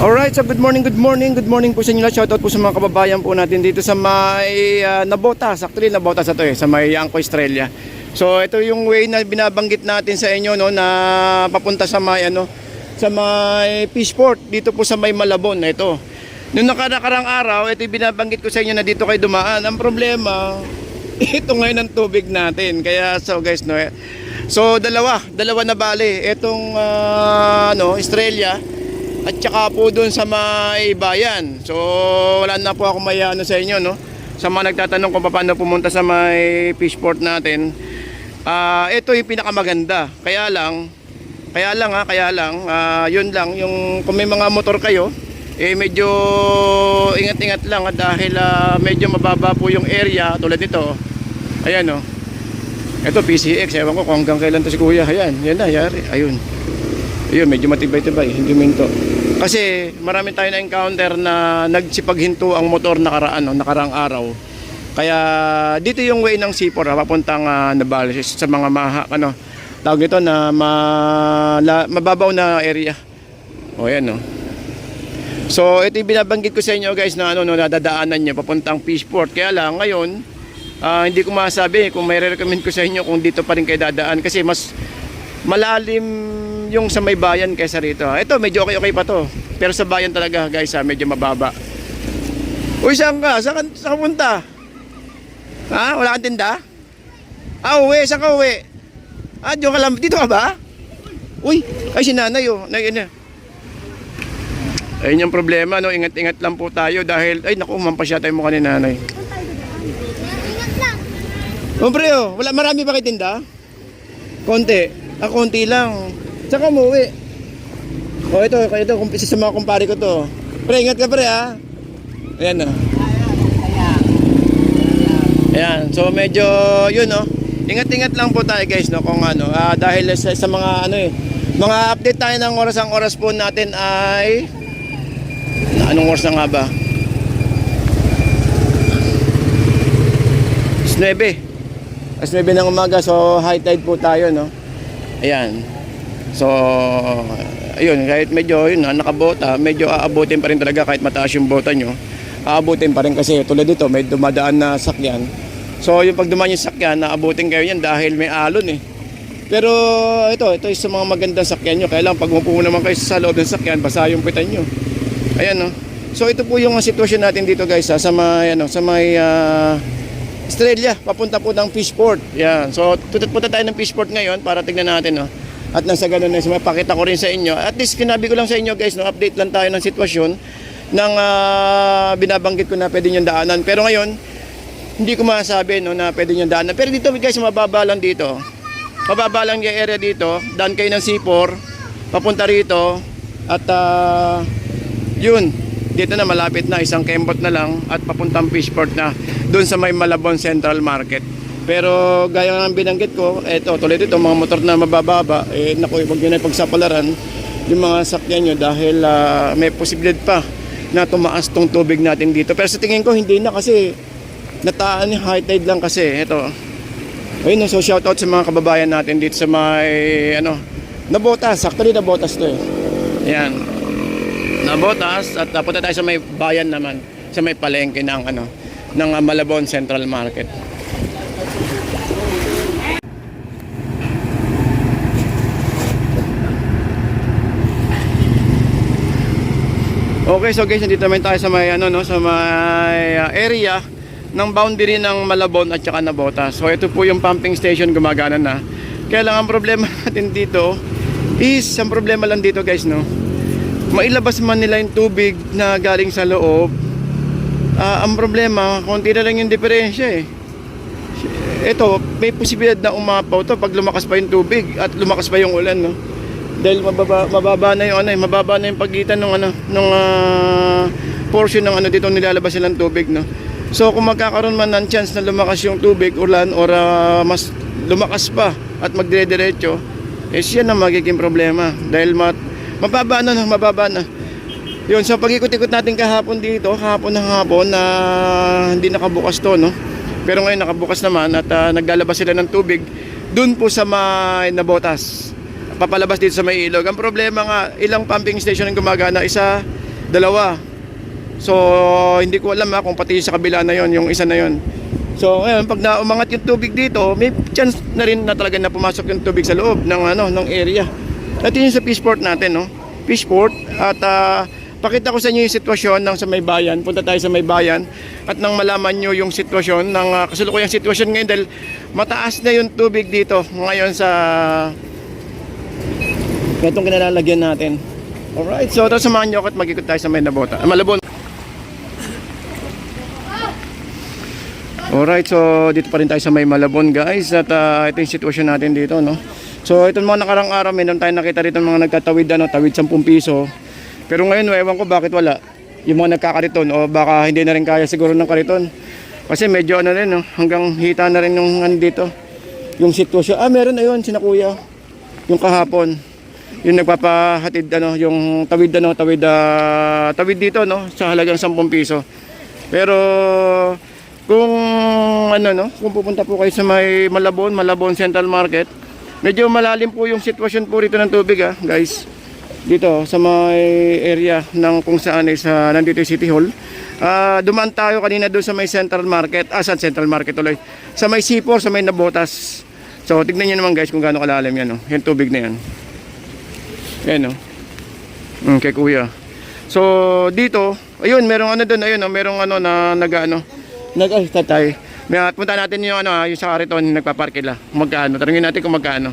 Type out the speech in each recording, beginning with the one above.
Alright, so good morning, good morning, good morning po sa inyo lahat. Shoutout po sa mga kababayan po natin dito sa may uh, Nabotas. Actually, Nabotas ito eh, sa may Angko Estrella. So, ito yung way na binabanggit natin sa inyo no na papunta sa may ano sa may Fishport dito po sa may Malabon na ito. Noong nakarakarang araw, ito yung binabanggit ko sa inyo na dito kayo dumaan. Ang problema, ito ngayon ang tubig natin. Kaya so guys, no. eh, So dalawa, dalawa na bale. Itong ah, ano, Estrella at saka po doon sa may bayan. So wala na po ako may ano sa inyo, no. Sa mga nagtatanong kung paano pumunta sa may fishport natin. Ah, ito yung pinakamaganda. Kaya lang, kaya lang ha, kaya lang, ah, yun lang, yung kung may mga motor kayo, eh medyo ingat-ingat lang at dahil ah, medyo mababa po yung area tulad nito. Ayan oh. Ito PCX, ewan ko kung hanggang kailan to si Kuya. Ayan, yan na, yari. Ayun. Ayun, medyo matibay-tibay, hindi minto. Kasi marami tayo na encounter na nagsipaghinto ang motor nakaraan, no, nakarang araw. Kaya dito yung way ng C4 ha, papuntang uh, Nabales sa mga maha, ano, tawag nito na ma, la, mababaw na area. O yan no. So ito yung binabanggit ko sa inyo guys na ano no nadadaanan niyo papuntang Fishport. Kaya lang ngayon ah, hindi ko masabi kung may recommend ko sa inyo kung dito pa rin kayo dadaan kasi mas malalim yung sa may bayan kaysa rito. Ito medyo okay okay pa to. Pero sa bayan talaga guys ha, medyo mababa. Uy, saan ka? Saan ka, punta? Ha? Wala kang tinda? Ah, uwi. Saan ka uwi? Ah, diyo ka lang. Dito ka ba? Uy, ay si nanay oh. Nay, na. Ayun yung problema, no? Ingat-ingat lang po tayo dahil, ay naku, mampasya tayo mukha ni nanay. Ingat lang. Oh, pre, oh, wala marami ba kayo tinda? Konti. Ah, konti lang. Saan ka umuwi? Oh, ito, ito, ito, isa sa mga kumpare ko to. Pre, ingat ka pre, ha? Ayan, oh. Ayan, so medyo, yun, no? Ingat-ingat lang po tayo, guys, no? Kung ano, ah, dahil sa, sa mga, ano eh, mga update tayo ng oras ang oras po natin ay, na anong oras na nga ba? 9. Alas 9 ng umaga, so high tide po tayo, no? Ayan. So, ayun, kahit medyo, yun, ah, nakabota, medyo aabutin pa rin talaga kahit mataas yung bota nyo. Aabutin pa rin kasi tulad dito, may dumadaan na sakyan. So, yung pag dumaan yung sakyan, naabutin kayo yan dahil may alon eh. Pero ito, ito is sa mga magandang sakyan nyo. Kaya lang, pag umupo naman kayo sa loob ng sakyan, basa yung pitan nyo. Ayan, no? So, ito po yung sitwasyon natin dito, guys, ha, sa may, ano, sa may, ah, Australia, papunta po ng Fishport. Yan. So, tutut punta tayo ng Fishport ngayon para tignan natin, no. At nang sa ganun, na mapakita ko rin sa inyo. At least kinabi ko lang sa inyo, guys, no, update lang tayo ng sitwasyon ng ah, binabanggit ko na pwede nyo daanan. Pero ngayon, hindi ko masabi no, na pwede nyo daanan. Pero dito, guys, mababa lang dito. Mababa lang yung area dito. Daan kayo ng C4, papunta rito. At ah, yun, dito na malapit na isang kembot na lang at papuntang Fishport na doon sa may Malabon Central Market. Pero gaya ng binanggit ko, eto tuloy dito mga motor na mabababa, eh naku, wag nyo na pagsapalaran yung mga sakyan nyo dahil ah, may posibilidad pa na tumaas tong tubig natin dito. Pero sa tingin ko hindi na kasi nataan yung high tide lang kasi ito. Ayun, so shout out sa mga kababayan natin dito sa may ano, Nabotas, actually Nabotas to eh. Ayan. Nabotas at uh, tayo sa may bayan naman, sa may palengke ng ano, ng uh, Malabon Central Market. Okay, so guys, nandito naman tayo sa may ano no, sa may uh, area ng boundary ng Malabon at saka Nabotas. So ito po yung pumping station gumagana na. Kaya lang ang problema natin dito is ang problema lang dito guys no. Mailabas man nila yung tubig na galing sa loob. ah, ang problema, konti na lang yung diferensya eh. Ito, may posibilidad na umapaw to pag lumakas pa yung tubig at lumakas pa yung ulan no. Dahil mababa, mababa na yung ano, eh, mababa na yung pagitan ng ano, ng ah, portion ng ano dito nilalabas silang tubig no. So kung magkakaroon man ng chance na lumakas yung tubig, ulan or ah, mas lumakas pa at magdire-diretso, eh siya na magiging problema dahil mat, mababa na, no, mababa na. Yun, so pag-ikot-ikot natin kahapon dito, kahapon ng hapon na hindi nakabukas to, no? Pero ngayon nakabukas naman at ah, naglalabas sila ng tubig dun po sa may nabotas. Papalabas dito sa may ilog. Ang problema nga, ilang pumping station ang gumagana. Isa dalawa. So, hindi ko alam ha, kung pati sa kabila na yon yung isa na yon. So, ngayon, pag na umangat yung tubig dito, may chance na rin na talaga na pumasok yung tubig sa loob ng, ano, ng area. Ito yung sa fishport natin, no? Fishport. At ah, pakita ko sa inyo yung sitwasyon ng sa may bayan. Punta tayo sa may bayan. At nang malaman nyo yung sitwasyon ng uh, kasalukuyang sitwasyon ngayon dahil mataas na yung tubig dito ngayon sa itong kinalalagyan natin. Alright, so tara samahan nyo ako at magikot tayo sa may nabota. Ah, Malabon. Alright, so dito pa rin tayo sa may Malabon guys at ah, ito yung sitwasyon natin dito no. So itong mga nakarang araw meron tayong nakita rito mga nagtatawid ano, tawid 10 piso. Pero ngayon ewan ko bakit wala. Yung mga nagkakariton o baka hindi na rin kaya siguro ng kariton. Kasi medyo ano rin no, hanggang hita na rin yung ano dito. Yung sitwasyon. Ah, meron na yun, sina kuya. Yung kahapon. Yung nagpapahatid ano, yung tawid ano, tawid ah, tawid dito no sa halagang 10 piso. Pero kung ano no, kung pupunta po kayo sa may Malabon, Malabon Central Market, medyo malalim po yung sitwasyon po rito ng tubig ah, guys. Dito sa may area ng kung saan is ah, nandito City Hall. Ah, dumaan tayo kanina doon sa may Central Market, ah sa Central Market tuloy. Sa may Sipor, sa may Nabotas. So tignan niyo naman guys kung gaano kalalim yan, no? yung tubig na yan. Yan no. Mm, kay kuya. So dito, ayun, merong ano doon, ayun, no, merong ano na nag-ano, nag ay tatay. May at punta natin yung ano, ah, yung sa kariton nagpaparkila. Magkano? Tanungin natin kung magkano.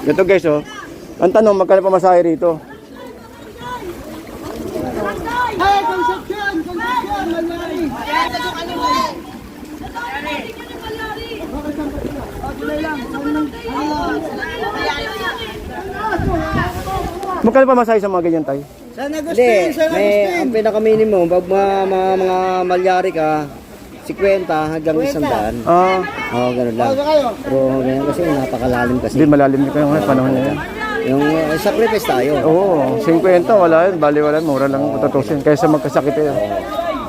Ito guys, oh. Ang tanong, magkano pamasahe rito? Magkano pamasahe sa mga ganyan tayo? San Agustin! San may, Agustin! ang pinaka-minimum, pag mga, mga, mga malyari ka, 50 hanggang 100. Ah, Oo, ganun lang. Pero ganyan kasi, napakalalim kasi. hindi malalim din kayo ngayon, panahon na yan. Yung uh, sacrifice tayo. Oo, 50 wala yun, bali wala, mura lang tutusin kaysa magkasakit yun.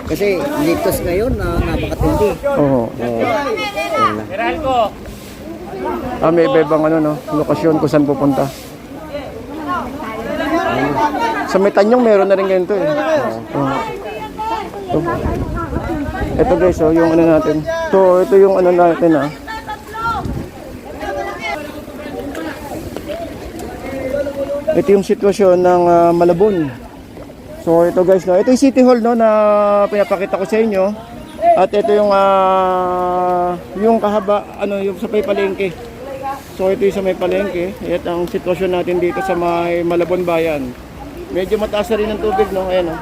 Kasi litos ngayon na napakatindi. Oo. Oo. Ganun lang. Ah, may iba-ibang ano, no, lokasyon kung saan pupunta. Sa may Tanyong meron na rin ganito eh. Oo. Ito. Ito guys, oh, yung ano natin. So, ito yung ano natin ah. Ito yung sitwasyon ng ah, Malabon. So, ito guys, no. Ito yung City Hall no na pinapakita ko sa inyo. At ito yung ah, yung kahaba ano yung sa may palengke. So ito yung sa may palengke. Ito ang sitwasyon natin dito sa may Malabon Bayan. Medyo mataas na rin ang tubig no. Ayan oh.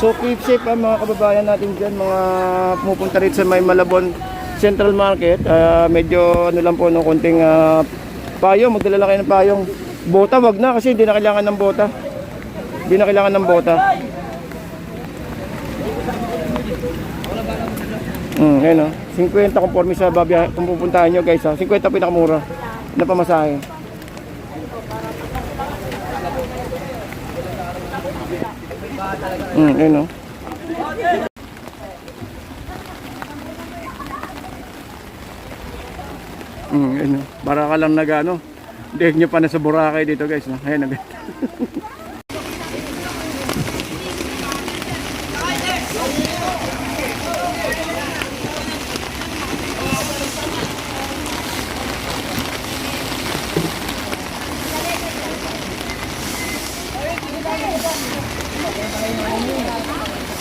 So keep safe ang mga kababayan natin dyan, mga pumupunta rin sa may Malabon Central Market. Ah, medyo ano lang po, no, konting ah, payong, magdala lang kayo ng payong. Bota, wag na kasi hindi na kailangan ng bota. Hindi na kailangan ng bota. Hmm, ayun oh. 50 conforme sa babiya kung pupuntahan nyo guys ha. 50 pinakamura na pamasahe. Hmm, ayun oh. Hmm, ayun oh. Para ka lang nag ano. Dehek nyo pa na sa Boracay dito guys. No? Ayun oh.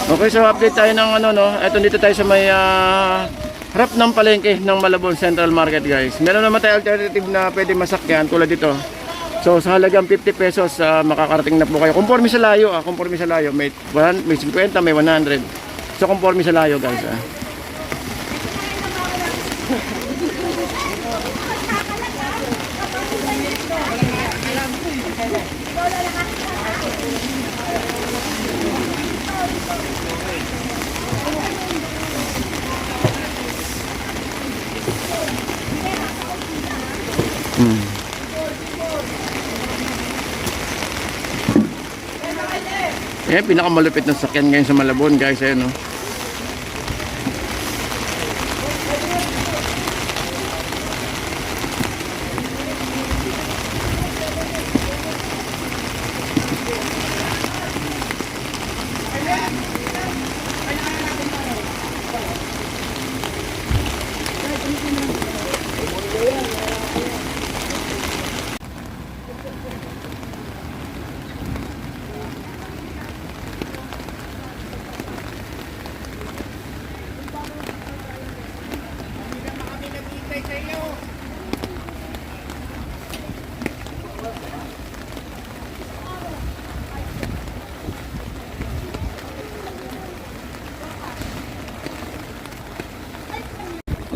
Okay, so update tayo ng ano no. Ito dito tayo sa may ah, harap ng palengke ng Malabon Central Market, guys. Meron naman tayo alternative na pwede masakyan tulad dito. So sa halagang 50 pesos ah, makakarating na po kayo. Conforme sa layo, ah, conforme sa layo. May, 100, may 50, may 100. So conforme sa layo, guys. Ah. Yan, pinakamalupit na sakyan ngayon sa Malabon, guys. Ayan, no?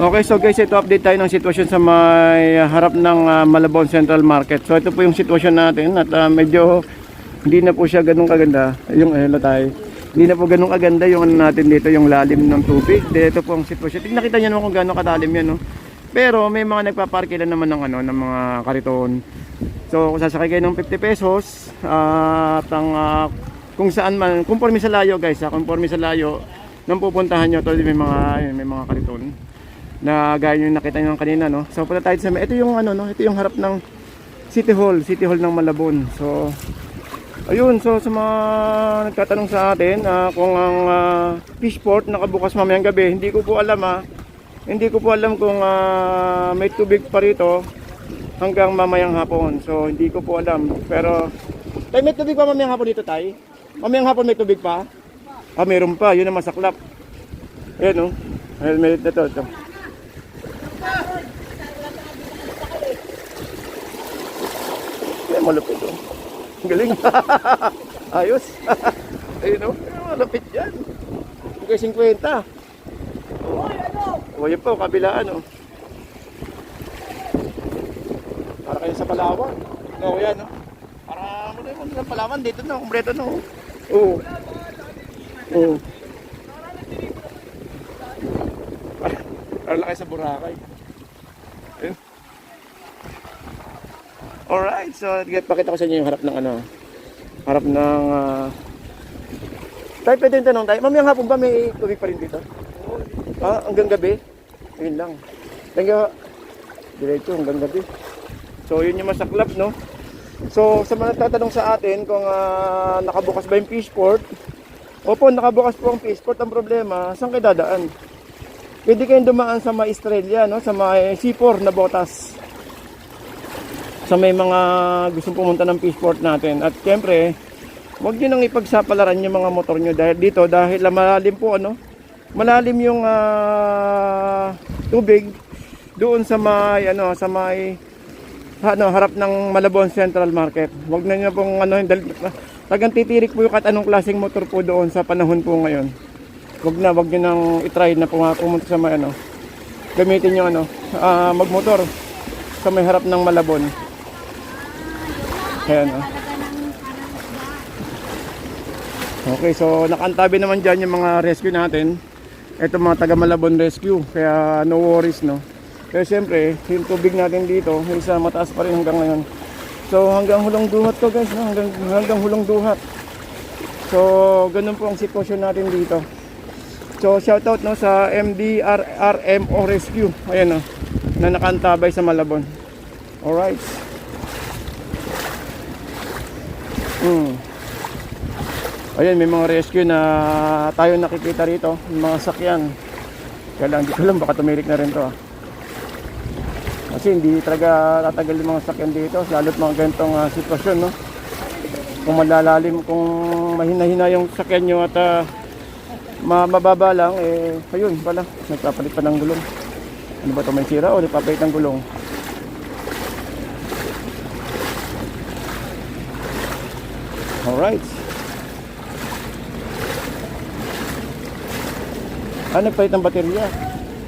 Okay, so guys, ito update tayo ng sitwasyon sa may harap ng ah, Malabon Central Market. So ito po yung sitwasyon natin at ah, medyo hindi na po siya ganun kaganda. Yung eh, tayo. Hindi na po ganun kaganda yung ano natin dito, yung lalim ng tubig. Dito po ang sitwasyon. Tingnan nakita niyo naman kung gaano kalalim yan, no? Pero may mga nagpaparkila naman ng ano, ng mga kariton. So kung sasakay kayo ng 50 pesos, ah, at ang ah, kung saan man, conforme sa layo guys, ha, conforme sa layo, nang pupuntahan nyo, to may mga, may mga kariton na gaya yung nakita nyo kanina no. So punta tayo sa ito yung ano no, ito yung harap ng City Hall, City Hall ng Malabon. So ayun, so sa mga nagtatanong sa atin ah, kung ang ah, fishport nakabukas mamayang gabi, hindi ko po alam ah. Hindi ko po alam kung ah, may tubig pa rito hanggang mamayang hapon. So hindi ko po alam. Pero tay may tubig pa mamayang hapon dito tay? Mamayang hapon may tubig pa? Ah, meron pa. Yun ang masaklap. Ayan oh. Ayun, may ito, ito. Malupit oh. Galing. Ayos. Ayun oh. Malupit yan. Okay, 50. Oh, yun po, kabilaan oh. Para kayo sa Palawan. No, yan oh. Para ano na yung sa Palawan dito na, kumpleto na oh. Oo. Oo. Para, para lang kayo sa Boracay. Alright, so pakita ko sa inyo yung harap ng ano. Harap ng uh... Tayo pwede yung tanong tayo. Mamayang hapon ba may tubig pa rin dito? Ah, hanggang gabi? Yun lang. Thank you. Diretso hanggang gabi. So yun yung masaklap no. So sa mga nagtatanong sa atin kung ah, nakabukas ba yung fishport. Opo, nakabukas po ang fishport. Ang problema, saan kayo dadaan? Pwede kayong dumaan sa may Estrella, no? sa may C4 na botas. Sa may mga gustong pumunta ng fishport natin. At syempre, huwag nyo nang ipagsapalaran yung mga motor nyo dahil dito, dahil malalim po, ano? Malalim yung ah, tubig doon sa may, ano, sa may ano, harap ng Malabon Central Market. Huwag na nyo pong ano, dal- tagang titirik po yung kahit anong klaseng motor po doon sa panahon po ngayon. Huwag na, huwag nyo nang itry na pum- pumunta sa may ano. Gamitin yung ano, ah, magmotor sa may harap ng Malabon. Ayan oh. Okay, so nakantabi naman dyan yung mga rescue natin. Ito mga taga Malabon Rescue, kaya no worries no. Pero siyempre, yung tubig natin dito, isa mataas pa rin hanggang ngayon. So hanggang hulong duhat to guys, no? hanggang, hanggang hulong duhat. So ganun po ang sitwasyon natin dito. So shoutout no sa MDRRMO Rescue. Ayan no, na nakantabay sa Malabon. Alright. Hmm. Ayan, may mga rescue na tayo nakikita rito, yung mga sakyan. Kaya lang, hindi ko alam, baka tumirik na rin to. ah. Kasi hindi talaga tatagal yung mga sakyan dito, lalo't mga ganitong ah, sitwasyon, no? Kung malalalim, kung mahina-hina yung sakyan nyo at ma- mababa lang, eh, ayun pala, nagpapalit pa ng gulong. Ano ba ito, may sira o nagpapalit ng gulong? Alright. Ah, nagpalit ng baterya.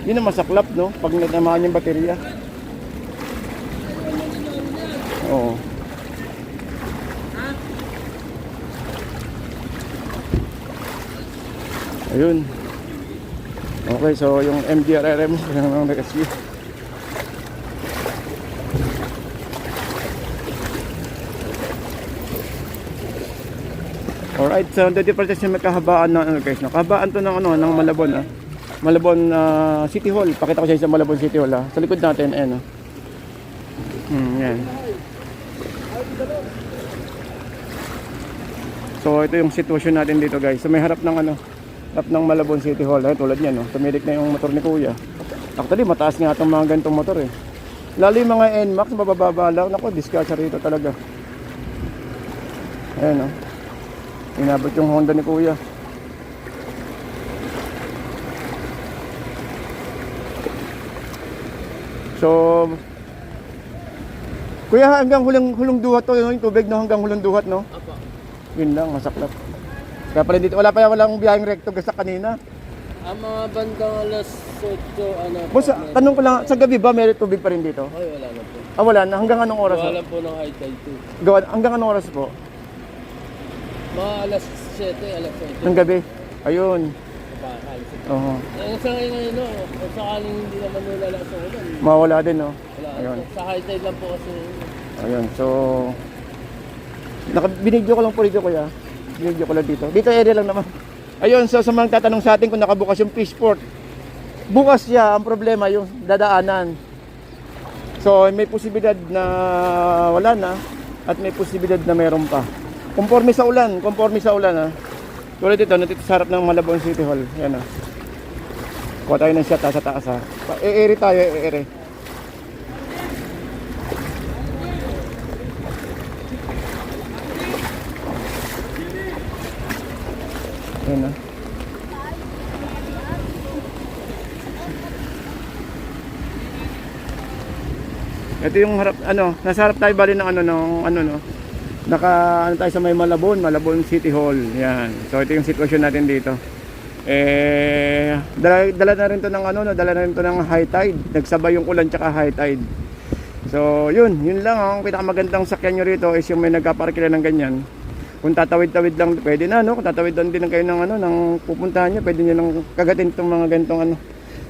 Yun ang masaklap, no? Pag nagnamaan yung baterya. Oo. Ayun. Okay, so yung MDRRM yung rescue. Alright, so the difference yung may kahabaan ng ano guys, no? Kahabaan to ng ano, ng Malabon ah. Malabon ah, City Hall. Pakita ko sa isang Malabon City Hall ah. Sa likod natin, ayan ah. Hmm, yan. So ito yung sitwasyon natin dito guys. So may harap ng ano, harap ng Malabon City Hall. Ay, tulad niyan, no? tumilik na yung motor ni Kuya. Actually, mataas nga itong mga ganitong motor eh. Lalo yung mga NMAX, mabababa lang. Naku, discount rito talaga. Ayan no. Inabot yung Honda ni Kuya. So, Kuya, hanggang hulang hulong duhat to, yung tubig no, hanggang hulong duhat, no? Apo. Yun lang, masaklap. Kaya pala dito, wala pa walang biyaheng recto sa kanina. Ang mga bandang alas 8, ano. Boss, meron- tanong ko lang, sa gabi ba may tubig pa rin dito? Ay, wala na po. Ah, wala na. Hanggang anong oras? Wala po ng high tide too. Gawa, hanggang anong oras po? Mga alas 7, alas 8. Ng gabi? Ayun. Alas 8. Oo. Eh, sa ngayon ngayon, no, kung sakaling hindi naman nila lang sa ulan, Mawala din, no? wala. Ayun. Sa high tide lang po kasi. Ayun, so... Naka, binidyo ko lang po dito, kuya. Binidyo ko lang dito. Dito area lang naman. Ayun, so sa mga tatanong sa atin kung nakabukas yung fishport. Bukas siya, ang problema yung dadaanan. So, may posibilidad na wala na at may posibilidad na meron pa. Conforme sa ulan, conforme sa ulan ha. Tulad dito, nandito sa harap ng Malabon City Hall. Yan ha. Kuha tayo ng shot ha, sa taas ha. Pa- E-ere tayo, e-ere. Yan na. Ito yung harap ano, nasa harap tayo bali ng ano ng ano no. Naka ano tayo sa may Malabon, Malabon City Hall. Yan. So ito yung sitwasyon natin dito. Eh dala, dala na rin to ng ano no, dala na rin to ng high tide. Nagsabay yung ulan tsaka high tide. So yun, yun lang ang pinakamagandang sakyan nyo rito is yung may nagkaparkila ng ganyan. Kung tatawid-tawid lang, pwede na, no? Kung tatawid lang din kayo ng ano, ng pupuntahan nyo, pwede nyo lang kagatin itong mga gantong ano,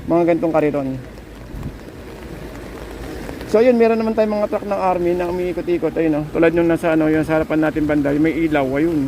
mga gantong kariton. So yun, meron naman tayong mga truck ng army na umiikot-ikot, ayun no. Tulad nung nasa ano, yung sa harapan natin banda, may ilaw, ayun.